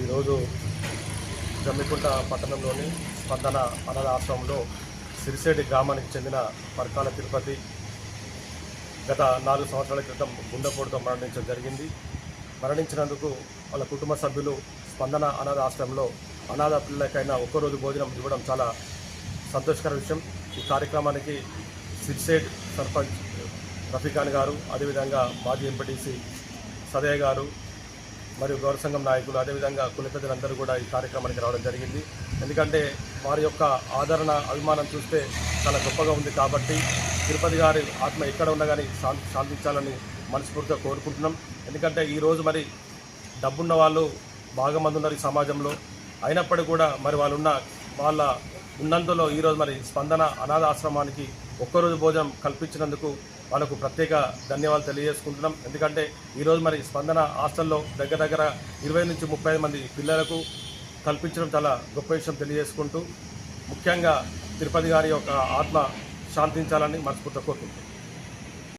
ఈరోజు జమ్మికుంట పట్టణంలోని స్పందన అనాథ ఆశ్రమంలో సిరిసేడి గ్రామానికి చెందిన పర్కాల తిరుపతి గత నాలుగు సంవత్సరాల క్రితం గుండెపోటుతో మరణించడం జరిగింది. మరణించినందుకు వాళ్ళ కుటుంబ సభ్యులు స్పందన అనాథ ఆశ్రమంలో అనాథ పిల్లలకైనా ఒక్కరోజు భోజనం ఇవ్వడం చాలా సంతోషకర విషయం. ఈ కార్యక్రమానికి సిరిసేడ్ సర్పంచ్ రఫీఖాన్ గారు అదేవిధంగా మాజీ ఎంపీటీసీ సదయ్య గారు మరియు గౌరవ సంఘం నాయకులు అదేవిధంగా కుల పెద్దలందరూ కూడా ఈ కార్యక్రమానికి రావడం జరిగింది. ఎందుకంటే వారి యొక్క ఆదరణ అభిమానం చూస్తే చాలా గొప్పగా ఉంది కాబట్టి తిరుపతి గారి ఆత్మ ఎక్కడ ఉన్నా కానీ శాంతి శాంతించాలని మనస్ఫూర్తిగా కోరుకుంటున్నాం. ఎందుకంటే ఈరోజు మరి డబ్బున్న వాళ్ళు బాగా మంది ఉన్నారు ఈ సమాజంలో. అయినప్పటికీ కూడా మరి వాళ్ళు ఉన్న వాళ్ళ ఉన్నంతలో ఈరోజు మరి స్పందన అనాథ ఆశ్రమానికి ఒక్కరోజు భోజనం కల్పించినందుకు వాళ్ళకు ప్రత్యేక ధన్యవాదాలు తెలియజేసుకుంటున్నాం. ఎందుకంటే ఈరోజు మరి స్పందన హాస్టల్లో దగ్గర దగ్గర ఇరవై నుంచి ముప్పై మంది పిల్లలకు కల్పించడం చాలా గొప్ప విషయం తెలియజేసుకుంటూ ముఖ్యంగా తిరుపతి గారి యొక్క ఆత్మ శాంతించాలని మనస్ఫూర్తిగా కోరుకుంటున్నాం.